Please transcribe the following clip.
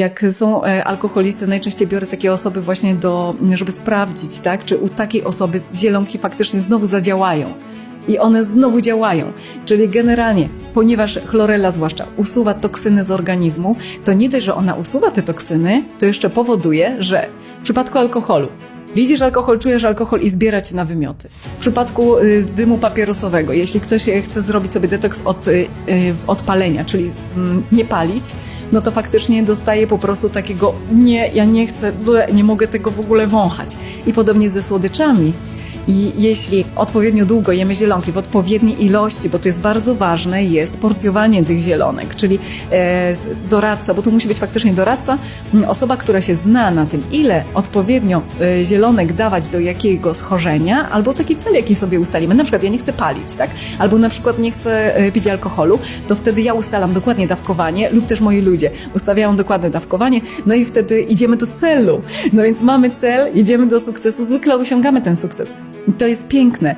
Jak są e, alkoholicy, najczęściej biorę takie osoby właśnie do, żeby sprawdzić, tak, czy u takiej osoby zielonki faktycznie znowu zadziałają. I one znowu działają. Czyli generalnie, ponieważ chlorella zwłaszcza usuwa toksyny z organizmu, to nie dość, że ona usuwa te toksyny, to jeszcze powoduje, że w przypadku alkoholu Widzisz alkohol, czujesz alkohol i zbiera cię na wymioty. W przypadku y, dymu papierosowego, jeśli ktoś e, chce zrobić sobie detoks od, y, y, od palenia, czyli mm, nie palić, no to faktycznie dostaje po prostu takiego nie, ja nie chcę, nie mogę tego w ogóle wąchać. I podobnie ze słodyczami. I jeśli odpowiednio długo jemy zielonki w odpowiedniej ilości, bo to jest bardzo ważne, jest porcjowanie tych zielonek, czyli e, doradca, bo tu musi być faktycznie doradca, osoba, która się zna na tym, ile odpowiednio e, zielonek dawać do jakiego schorzenia, albo taki cel, jaki sobie ustalimy. Na przykład ja nie chcę palić, tak? Albo na przykład nie chcę e, pić alkoholu, to wtedy ja ustalam dokładnie dawkowanie lub też moi ludzie ustawiają dokładne dawkowanie, no i wtedy idziemy do celu. No więc mamy cel, idziemy do sukcesu, zwykle osiągamy ten sukces. To jest piękne.